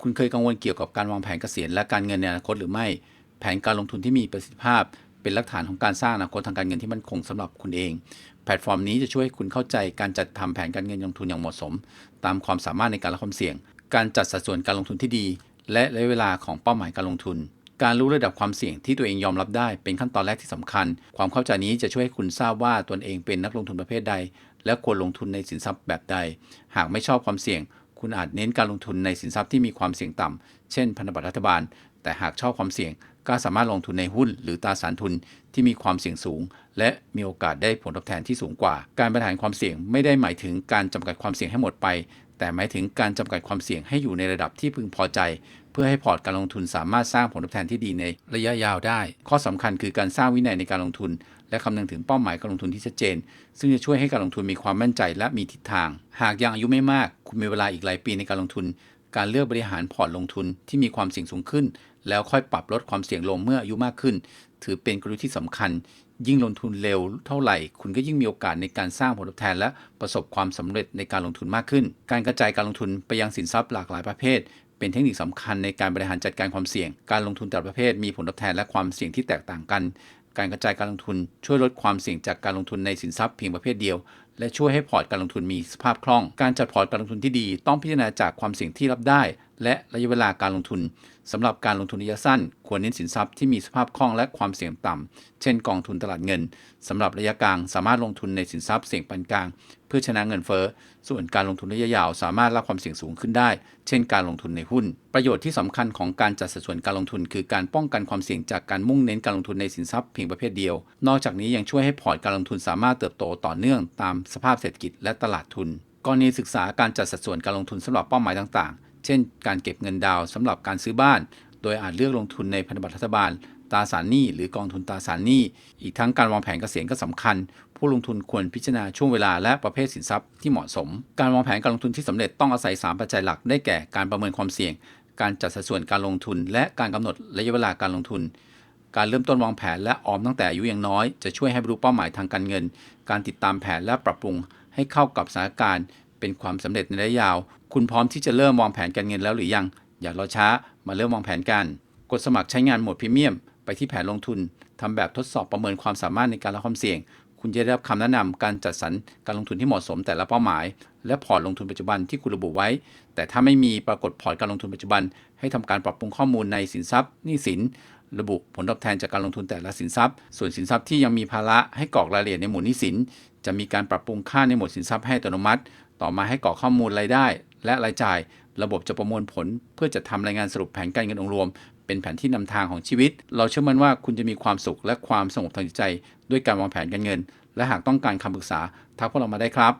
คุณเคยกังวลเกี่ยวกับการวางแผนเกษียณและการเงินในอนาคตหรือไม่ แผนการลงทุนที่มีประสิทธิภาพ เป็นหลักฐานของการสร้างอนาคตทางการเงินที่มั่นคงสำหรับคุณเอง แพลตฟอร์มนี้จะช่วยให้คุณเข้าใจการจัดทำแผนการเงินลงทุนอย่างเหมาะสม ตามความสามารถในการรับความเสี่ยง การจัดสัดส่วนการลงทุนที่ดี และระยะเวลาของเป้าหมายการลงทุนการรู้ระดับความเสี่ยงที่ตัวเองยอมรับได้เป็นขั้นตอนแรกที่สำคัญ ความเข้าใจนี้จะช่วยให้คุณทราบว่าตนเองเป็นนักลงทุนประเภทใด และควรลงทุนในสินทรัพย์แบบใด หากไม่ชอบความเสี่ยง คุณอาจเน้นการลงทุนในสินทรัพย์ที่มีความเสี่ยงต่ำเช่น พันธบัตรรัฐบาล แต่หากชอบความเสี่ยง ก็สามารถลงทุนในหุ้นหรือตราสารทุนที่มีความเสี่ยงสูง และมีโอกาสได้ผลตอบแทนที่สูงกว่า การบริหารความเสี่ยงไม่ได้หมายถึงการจำกัดความเสี่ยงให้หมดไป แต่หมายถึงการจำกัดความเสี่ยงให้อยู่ในระดับที่พึงพอใจ เพื่อให้พอร์ตการลงทุนสามารถสร้างผลตอบแทนที่ดีในระยะยาวได้ ข้อสำคัญคือการสร้างวินัยในการลงทุน และคำนึงถึงเป้าหมายการลงทุนที่ชัดเจน ซึ่งจะช่วยให้การลงทุนมีความมั่นใจและมีทิศทาง หากยังอายุไม่มาก คุณมีเวลาอีกหลายปีในการลงทุน การเลือกบริหารพอร์ตลงทุนที่มีความเสี่ยงสูงขึ้น แล้วค่อยปรับลดความเสี่ยงลงเมื่ออายุมากขึ้น ถือเป็นกลยุทธ์ที่สำคัญ ยิ่งลงทุนเร็วเท่าไหร่ คุณก็ยิ่งมีโอกาสในการสร้างผลตอบแทน และประสบความสำเร็จในการลงทุนมากขึ้น การกระจายการลงทุนไปยังสินทรัพย์หลากหลายประเภท เป็นเทคนิคสำคัญในการบริหารจัดการความเสี่ยง การลงทุนแต่ละประเภท มีผลตอบแทนและความเสี่ยงที่แตกต่างกัน การกระจายการลงทุนช่วยลดความเสี่ยงจากการลงทุนในสินทรัพย์เพียงประเภทเดียว และช่วยให้พอร์ตการลงทุนมีสภาพคล่อง การจัดพอร์ตการลงทุนที่ดี ต้องพิจารณาจากความเสี่ยงที่รับได้ และระยะเวลาการลงทุนสำหรับการลงทุนระยะสั้น ควรเน้นสินทรัพย์ที่มีสภาพคล่องและความเสี่ยงต่ำเช่นกองทุนตลาดเงินสำหรับระยะกลางสามารถลงทุนในสินทรัพย์เสี่ยงปานกลาง เพื่อชนะเงินเฟ้อ ส่วนการลงทุนระยะยาว สามารถรับความเสี่ยงสูงขึ้นได้ เช่น การลงทุนในหุ้น ประโยชน์ที่สำคัญของการจัดสัดส่วนการลงทุน คือการป้องกันความเสี่ยงจากการมุ่งเน้นการลงทุนในสินทรัพย์เพียงประเภทเดียว นอกจากนี้ยังช่วยให้พอร์ตการลงทุนสามารถเติบโตต่อเนื่องตามสภาพเศรษฐกิจและตลาดทุนกรณีศึกษาการจัดสัดส่วนการลงทุนสำหรับเป้าหมายต่างๆ เช่น การเก็บเงินดาวน์สำหรับการซื้อบ้าน โดยอาจเลือกลงทุนในพันธบัตรรัฐบาลตราสารหนี้หรือกองทุนตราสารหนี้ อีกทั้งการวางแผนเกษียณก็สำคัญ ผู้ลงทุนควรพิจารณาช่วงเวลาและประเภทสินทรัพย์ที่เหมาะสม การวางแผนการลงทุนที่สำเร็จต้องอาศัย 3 ปัจจัยหลักได้แก่การประเมินความเสี่ยง การจัดสัดส่วนการลงทุน และการกำหนดระยะเวลาการลงทุน การเริ่มต้นวางแผนและออมตั้งแต่อายุยังน้อย จะช่วยให้บรรลุเป้าหมายทางการเงิน การติดตามแผนและปรับปรุงให้เข้ากับสถานการณ์ เป็นความสำเร็จในระยะยาว คุณพร้อมที่จะเริ่มวางแผนการเงินแล้วหรือยัง อย่ารอช้ามาเริ่มวางแผนกัน กดสมัครใช้งานโหมดพรีเมียม ไปที่แผนลงทุนทำแบบทดสอบประเมินความสามารถในการรับความเสี่ยง คุณจะได้รับคำแนะนำการจัดสรรการลงทุนที่เหมาะสมแต่ละเป้าหมาย และพอร์ตลงทุนปัจจุบันที่คุณระบุไว้ แต่ถ้าไม่มีปรากฏพอร์ตการลงทุนปัจจุบัน ให้ทำการปรับปรุงข้อมูลในสินทรัพย์หนี้สิน ระบุผลตอบแทนจากการลงทุนแต่ละสินทรัพย์ ส่วนสินทรัพย์ที่ยังมีภาระให้กรอกรายละเอียดในหมวดหนี้สิน จะมีการปรับปรุงค่าในหมวดสินทรัพย์ให้อัตโนมัติ ต่อมาให้กรอกข้อมูลรายได้ และรายจ่าย ระบบจะประมวลผล เพื่อจะทำรายงานสรุปแผนการเงินองค์รวม เป็นแผนที่นำทางของชีวิต เราเชื่อมั่นว่าคุณจะมีความสุขและความสงบทางจิตใจ ด้วยการวางแผนการเงิน และหากต้องการคำปรึกษาทักพวกเรามาได้ครับ